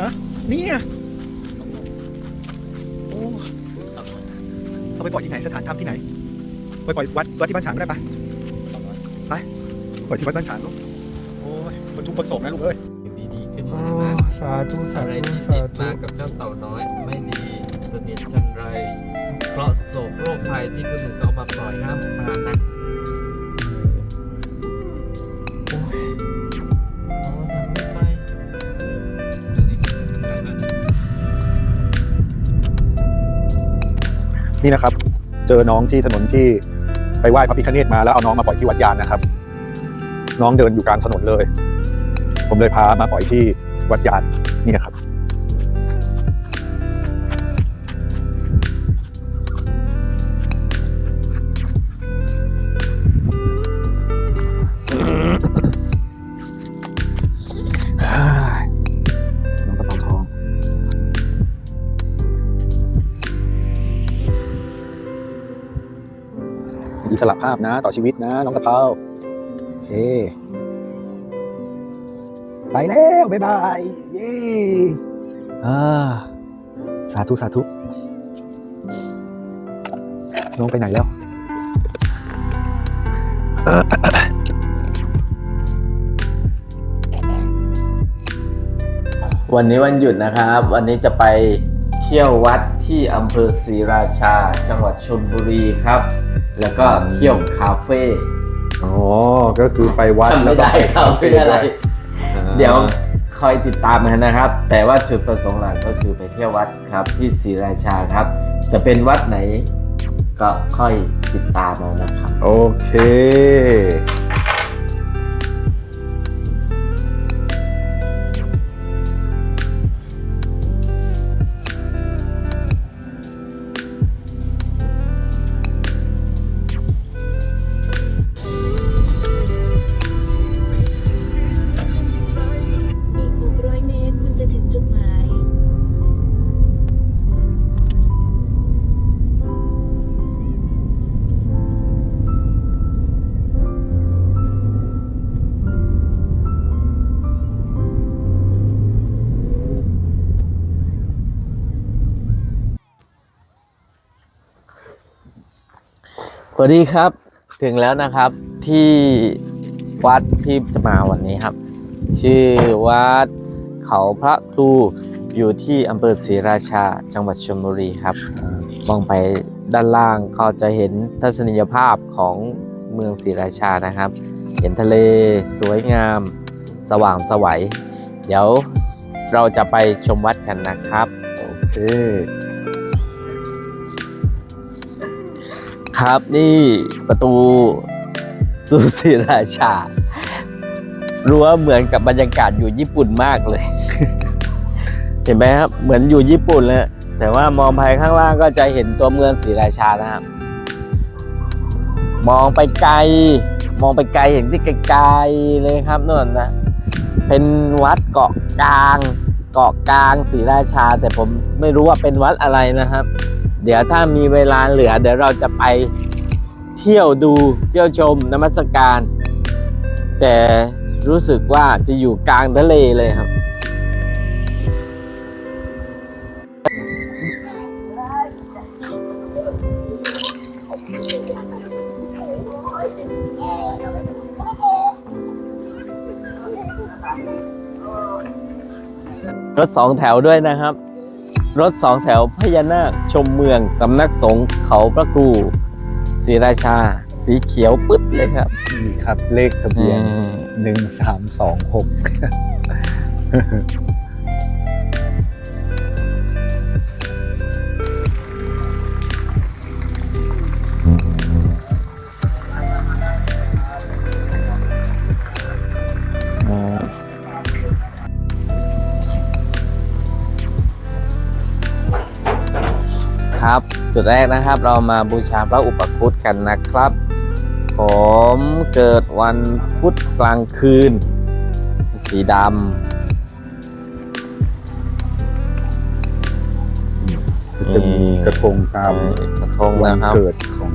ฮะเนี่ยโอ้เอาไปปล่อยที่ไหนสถานถ้ำที่ไหนไปปล่อยวัดวัดที่บ้านฉางก็ได้ปะไปปล่อยที่วัดบ้านฉางลูกโอ้ยบรรทุกคนส่งนะลูกเอ้ยดีๆขึ้นโอ้มานะสาธุสาอะไรธุที่สาติดธุมากับเจ้าเต่าน้อย ไม่ดีเสนิทจันไร เพราะโศกโรคภัยที่คนอื่นเขามาปล่อยห้ามมานะ นี่นะครับ เจอน้องที่ถนนที่ไปไหว้พระพิฆเนศมาแล้วเอาน้องมาปล่อยที่วัดยานนะครับ น้องเดินอยู่กลางถนนเลย ผมเลยพามาปล่อยที่วัดยานนี่ครับ สระภาพนะ ต่อชีวิตนะ น้องกะเพราโอเค ไปแล้ว บ๊ายบาย เย้อ่าสาธุ สาธุ น้องไปไหนแล้ววันนี้วันหยุดนะครับ วันนี้จะไปเที่ยววัดที่อำเภอศรีราชา จังหวัดชลบุรีครับ แล้วก็เที่ยวคาเฟ่อ๋อ ก็คือไปวัดจำไม่ได้คาเฟ่อะไรเดี๋ยวคอยติดตามกันนะครับ แต่ว่าจุดประสงค์หลักก็คือไปเที่ยววัดครับที่ศรีราชาครับ จะเป็นวัดไหนก็ค่อยติดตามเอานะครับ โอเค สวัสดีครับถึงแล้วนะครับที่วัดที่จะมาวันนี้ครับ ชื่อวัดเขาพระครูอยู่ที่อำเภอศรีราชาจังหวัดชลบุรีครับ มองไปด้านล่างก็จะเห็นทัศนียภาพของเมืองศรีราชานะครับ เห็นทะเลสวยงาม สว่างสวัย เดี๋ยวเราจะไปชมวัดกันนะครับ โอเค ครับนี่ประตูสู่ศรีราชารั้วเหมือนกับบรรยากาศอยู่ญี่ปุ่นมากเลย เห็นไหมครับ เหมือนอยู่ญี่ปุ่นเลยแต่ว่ามองไปข้างล่างก็จะเห็นตัวเมืองศรีราชานะครับ มองไปไกล มองไปไกลเห็นที่ไกลๆเลยครับนู่นนะเป็นวัดเกาะกลาง เกาะกลางศรีราชา แต่ผมไม่รู้ว่าเป็นวัดอะไรนะครับ เดี๋ยวถ้ามีเวลาเหลือ เดี๋ยวเราจะไปเที่ยวดูเที่ยวชมนมัสการ แต่รู้สึกว่าจะอยู่กลางทะเลเลยครับ รถสองแถวด้วยนะครับ รถสองแถวพญานาคชมเมืองสำนักสงฆ์เขาพระครูศรีราชา สีเขียวปึ๊ดเลยครับ นี่ครับเลขทะเบียนหนึ่งสามสองหก จุดแรกนะครับ เรามาบูชาพระอุปคุตกันนะครับ ผมเกิดวันพุธกลางคืน สีดจะมีกระทงำตามกระทงวันนะครับ เกิดของ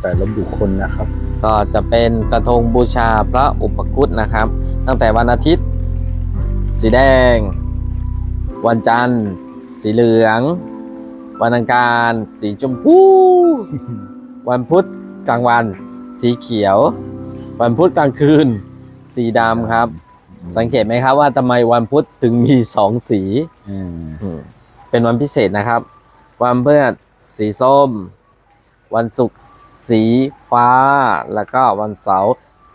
แต่ละบุคคลนะครับ ก็จะเป็นกระทงบูชาพระอุปคุตนะครับ ตั้งแต่วันอาทิตย์ สีแดง วันจันทร์ สีเหลือง วันอังคารสีชมพู วันพุธกลางวัน สีเขียว วันพุธกลางคืน สีดำครับ สังเกตไหมครับว่าทำไมวันพุธถึงมีสองสีอืมอืมเป็นวันพิเศษนะครับ วันพฤหัสสีส้ม วันศุกร์สีฟ้า แล้วก็วันเสาร์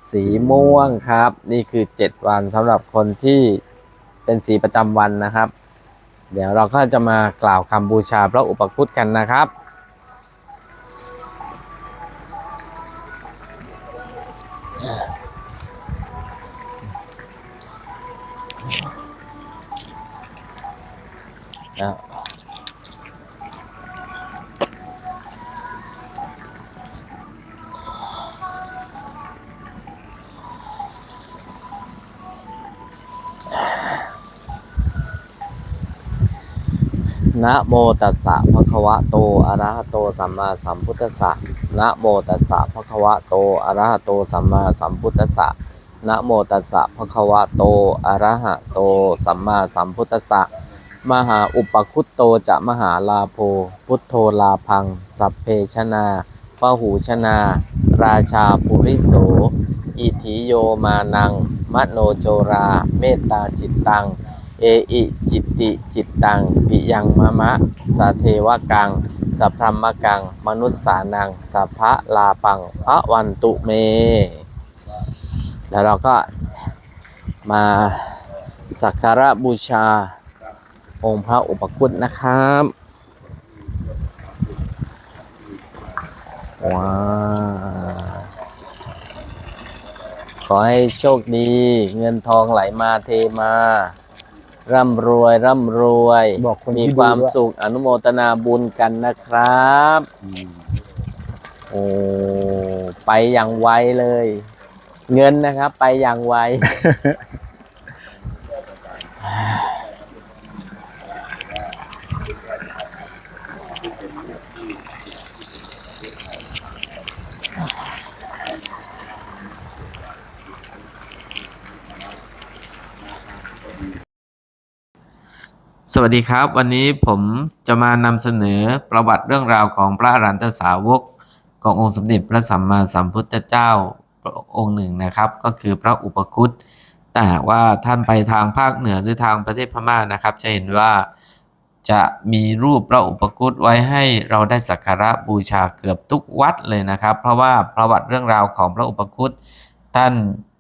สีม่วงครับ นี่คือ 7 วันสำหรับคนที่เป็นสีประจำวันนะครับ เดี๋ยวเราก็จะมากล่าวคำบูชาพระอุปคุตกันนะครับ นะโมตัสสะภะคะวะโตอะระหะโตสัมมาสัมพุทธัสสะนะโมตัสสะภะคะวะโตอะระหะโตสัมมาสัมพุทธัสสะนะโมตัสสะภะคะวะโตอะระหะโตสัมมาสัมพุทธัสสะมหาอุปคุตโตจะมหาลาโภพุทโธลาพัง สัพเพชนาพหูชนา ราชาปุริโสอิธิโยมานัง มโนโจรา เมตตาจิตตัง เออิจิตติจิตตังปิยังมะมะสาเทวกังสัพพรมกัง มนุษย์สานังสัพพะลาปังพระวันตุเม แล้วเราก็มาสักการะบูชาองค์พระอุปคุตนะครับว้าขอให้โชคดี เงินทองไหลมาเทมา ร่ำรวยร่ำรวย บอกคนที่มีดูความด้วย สุขอนุโมทนาบุญกันนะครับ โอ้ไปอย่างไวเลย เงินนะครับ ไปอย่างไว สวัสดีครับ วันนี้ผมจะมานำเสนอประวัติเรื่องราวของพระอรันตสาวก ขององค์สมเด็จพระสัมมาสัมพุทธเจ้าองค์หนึ่งนะครับ ก็คือพระอุปคุตแต่หากว่าท่านไปทางภาคเหนือหรือทางประเทศพม่านะครับ จะเห็นว่าจะมีรูปพระอุปคุตไว้ให้เราได้สักการะบูชาเกือบทุกวัดเลยนะครับ เพราะว่าประวัติเรื่องราวของพระอุปคุต ท่าน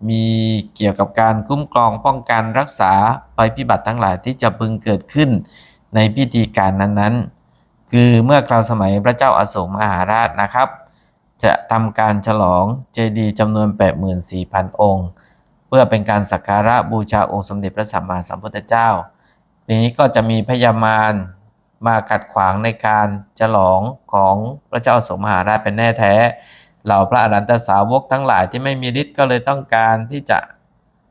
มีเกี่ยวกับการคุ้มครองป้องกันรักษาภัยพิบัติทั้งหลายที่จะพึงเกิดขึ้นในพิธีการนั้นๆ คือเมื่อคราวสมัยพระเจ้าอาโศกมหาราชนะครับ จะทำการฉลองเจดีย์จำนวน 84,000 องค์ เพื่อเป็นการสักการะบูชาองค์สมเด็จพระสัมมาสัมพุทธเจ้า ทีนี้ก็จะมีพญามารมาขัดขวางในการฉลองของพระเจ้าอาโศกมหาราชเป็นแน่แท้ เหล่าพระอรหันตสาวกทั้งหลายที่ไม่มีฤทธิ์ก็เลยต้องการที่จะ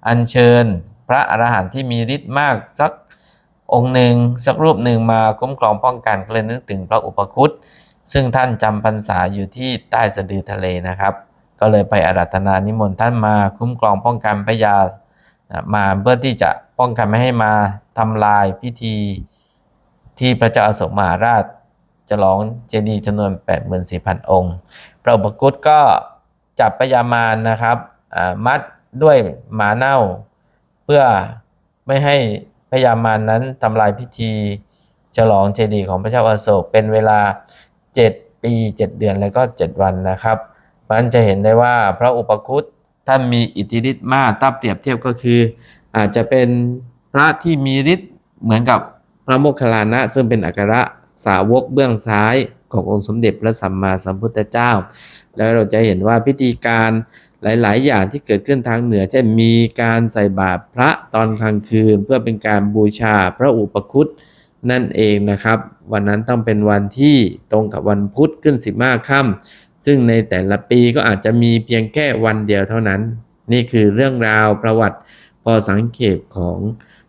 อัญเชิญ พระอรหันต์ที่มีฤทธิ์มากสักองค์หนึ่งสักรูปหนึ่งมาคุ้มครองป้องกันก็เลยนึกถึงพระอุปคุตซึ่งท่านจำพรรษาอยู่ที่ใต้สะดือทะเลนะครับ ก็เลยไปอาราธนานิมนต์ท่านมาคุ้มครองป้องกันพญามาเพื่อที่จะป้องกันไม่ให้มาทำลายพิธี ที่พระเจ้าอโศกมหาราชจะร้องเจดีย์จำนวน 84,000 องค์พ ระอุปคุตก็จับพญามารนะครับมัดด้วยหมาเน่า เพื่อไม่ให้พญามารนั้นทำลายพิธี ฉลองเจดีย์ของพระเจ้าอาโศกเป็นเวลา 7 ปี 7 เดือนและก็ 7 วันนะครับเพราะฉะนั้นจะเห็นได้ว่าพระอุปคุตท่านมีอิทธิฤทธิ์มากถ้าเปรียบเทียบก็คือ อาจจะเป็นพระที่มีฤทธิ์เหมือนกับพระโมคคัลลานะซึ่งเป็นอัครสาวกเบื้องซ้าย ขององค์สมเด็จพระสัมมาสัมพุทธเจ้า แล้วเราจะเห็นว่าพิธีการหลาย ๆ อย่างที่เกิดขึ้นทางเหนือจะมีการใส่บาตรพระตอนกลางคืน เพื่อเป็นการบูชาพระอุปคุตนั่นเองนะครับ วันนั้นต้องเป็นวันที่ตรงกับวันพุธขึ้น15ค่ำซึ่งในแต่ละปีก็อาจจะมีเพียงแค่วันเดียวเท่านั้น นี่คือเรื่องราวประวัติพอสังเกตของ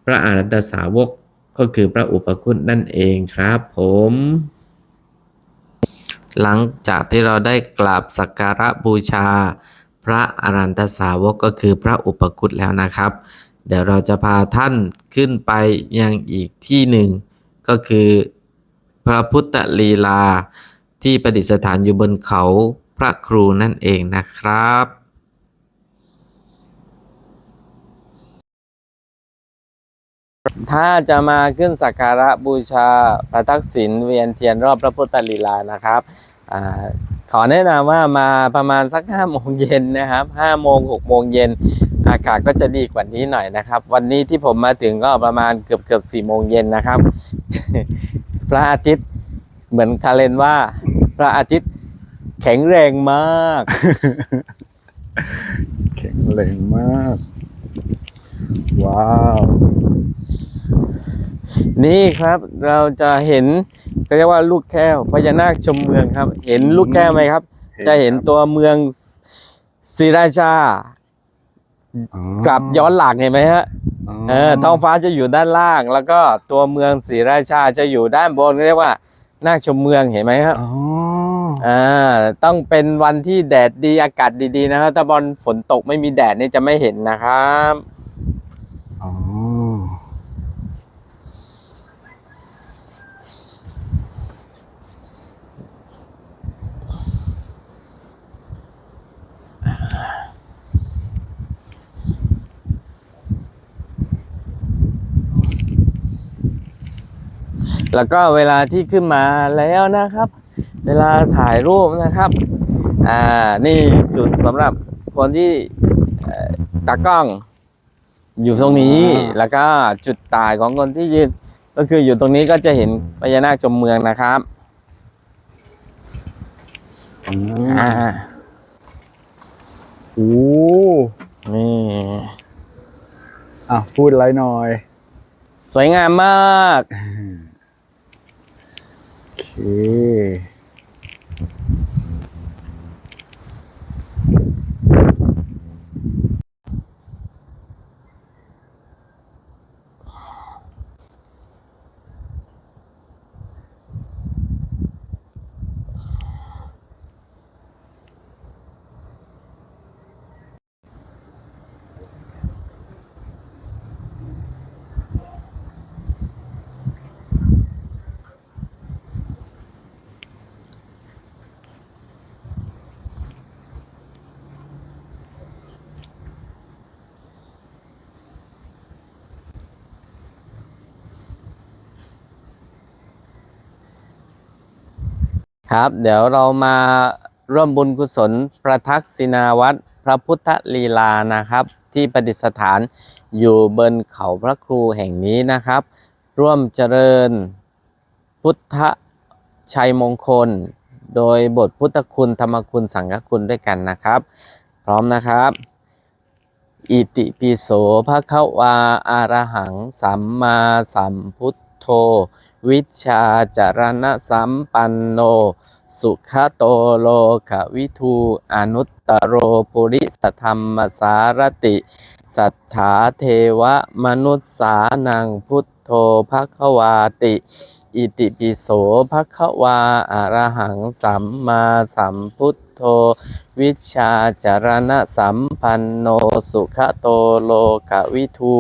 พระอรหันตสาวกก็คือพระอุปคุตนั่นเองครับผม หลังจากที่เราได้กราบสักการะบูชา พระอรันตสาวกก็คือพระอุปคุตแล้วนะครับ เดี๋ยวเราจะพาท่านขึ้นไปยังอีกที่หนึ่ง ก็คือพระพุทธลีลา ที่ประดิษฐานอยู่บนเขาพระครูนั่นเองนะครับ ถ้าจะมาขึ้นสักการะบูชาพระทักษิณเวียนเทียนรอบพระพุทธลีลานะครับอขอแนะนำว่ามาประมาณสัก5โมงเย็นนะครับ5โมง6โมงเย็นอากาศก็จะดีกว่านี้หน่อยนะครับ วันนี้ที่ผมมาถึงก็ประมาณเกือบเกือบ4โมงเย็นนะครับ พระอาทิตย์เหมือนคาเลนว่า พระอาทิตย์แข็งแรงมาก แข็งแรงมาก ว้าว นี่ครับเราจะเห็นเรียกว่าลูกแก้วพญานาคชมเมืองครับ เห็นลูกแก้วไหมครับเห็นจะเห็นครับตัวเมืองศรีราชาอ๋อกับย้อนหลังเห็นไหมฮะเออท้องฟ้าจะอยู่ด้านล่าง แล้วก็ตัวเมืองศรีราชาจะอยู่ด้านบนเรียกว่านาคชมเมืองเห็นไหมครับอ๋ออ่าต้องเป็นวันที่แดดดีอากาศดีๆนะครับถ้าบอลฝนตกไม่มีแดดนี่จะไม่เห็นนะครับอ๋อ แล้วก็เวลาที่ขึ้นมาแล้วนะครับ เวลาถ่ายรูปนะครับ อ่า นี่จุดสำหรับคนที่เอ่อตากล้อง อยู่ตรงนี้อ่าแล้วก็จุดตายของคนที่ยืน ก็คืออยู่ตรงนี้ก็จะเห็นพญานาคชมเมืองนะครับอืมอ่าโอ้นี่อะพูดอะไรหน่อย สวยงามมากโอ เค ครับ เดี๋ยวเรามาร่วมบุญกุศลประทักษิณาวัดพระพุทธลีลานะครับ ที่ประดิษฐานอยู่บนเขาพระครูแห่งนี้นะครับ ร่วมเจริญพุทธชัยมงคล โดยบทพุทธคุณธรรมคุณสังฆคุณด้วยกันนะครับ พร้อมนะครับ อิติปิโสภะคะวาอะระหัง สัมมาสัมพุทโธ วิชาจารณะสัมปันโน สุขโตโลกวิทูอนุตตโรปุริสธรรมสารติ สัทธาเทวมนุษสานังพุทโธภควาติ อิติปิโสภะคะวาอะระหังสัมมาสัมพุทโธวิชาจารณะสัมปันโนสุขโตโลกวิทู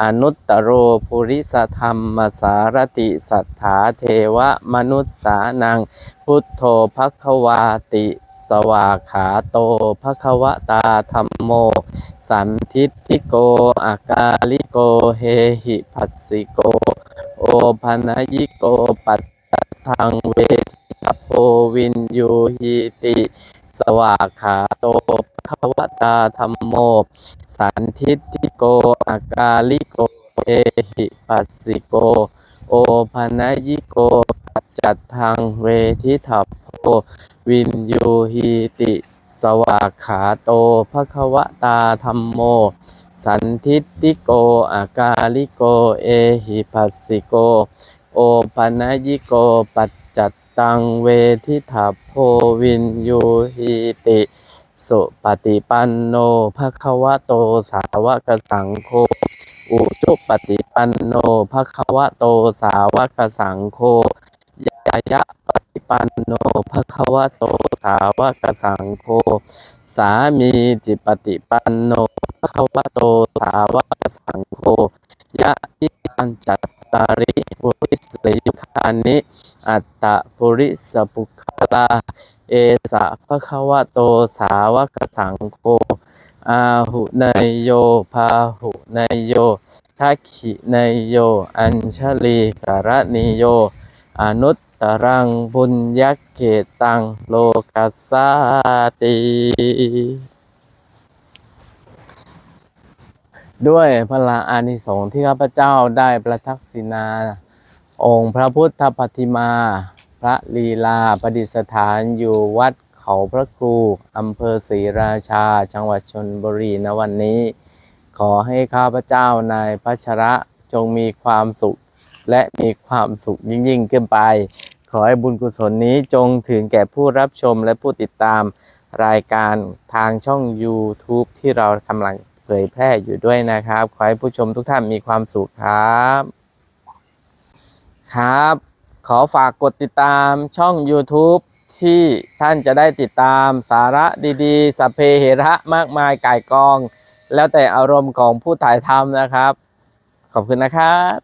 อนุตตโรปุริสธรรมสารติสัทธาเทวมนุษสานัง พุทโธภควาติ สวาขาโตภควตาธรรมโม สันทิฏฐิโกอากาลิโกเฮหิปัสสิโก โอพันยิโกปัตตทังเวทโพวินยูหิติ สวาขาโตภควตาธรรมโม สันทิฏฐิโกอากาลิโกเอหิปัสสิโก โอพันยิโกปัจจัตทังเวทิทัพโพวินยูหิติ สวาขาโตภควตาธรรมโม สันทิฏฐิโกอากาลิโก เอหิปัสสิโก โอปันยิโกปัจจัตตังเวทิทัพโพวินยูหิติสุปฏิปันโนภควะโตสาวกสังโฆอุจุปฏิปันโนภควะโตสาวกสังโฆยายะปฏิปันโนภควะโตสาวกสังโฆสามีจิปฏิปันโน ภคะวะโตสาวกสังโฆยะอิตังจัตตาริปุริสยุคานิ อัตตะปุริสปุคลาเอสะภะคะวะโตสาวกสังโฆอาหุเนยโยพาหุเนยโยทักขิเนยโย อัญชลีกรณิโย อนุตตรังบุญยักเกตังโลกัสสาติ ด้วยพลังอานิสงส์ที่ข้าพเจ้าได้ประทักษิณาองค์พระพุทธปฏิมา พระลีลาประดิษฐานอยู่วัดเขาพระครูอำเภอศรีราชา จังหวัดชนบุรีณวันนี้ ขอให้ข้าพเจ้านายพัชระจงมีความสุข และมีความสุขยิ่งยิ่งขึ้นไป ขอให้บุญกุศลนี้จงถึงแก่ผู้รับชมและผู้ติดตามรายการทางช่อง YouTube ที่เรากำลัง ผยแพร่อยู่ด้วยนะครับ ขอให้ผู้ชมทุกท่านมีความสุขครับ ครับ ขอฝากกดติดตามช่อง YouTube ที่ท่านจะได้ติดตามสาระดีๆ สัพเพเหระมากมายก่ายกอง แล้วแต่อารมณ์ของผู้ถ่ายทำนะครับ ขอบคุณนะครับ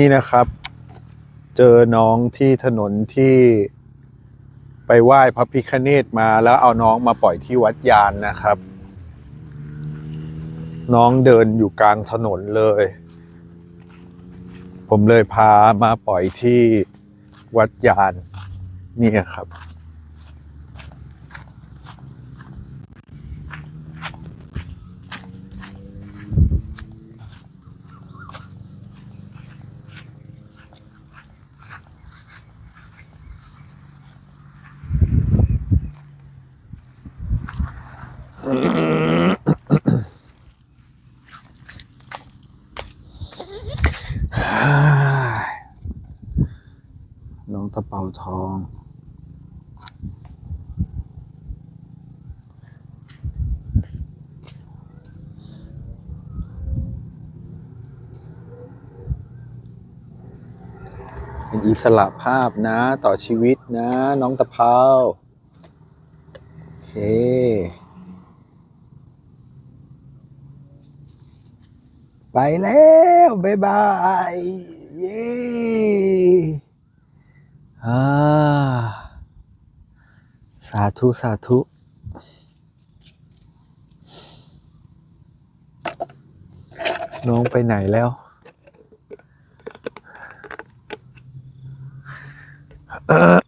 นี่นะครับ เจอน้องที่ถนนที่ไปไหว้พระพิคเนตมาแล้วเอาน้องมาปล่อยที่วัดยานนะครับ น้องเดินอยู่กลางถนนเลย ผมเลยพามาปล่อยที่วัดยานนี่ครับ น้องตะเปาทอง เป็นอิสระภาพนะต่อชีวิตนะ น้องตะเภาโอเคไปแล้วบ๊ายบายเย้อ่าสาธุ สาธุน้องไปไหนแล้ว เออ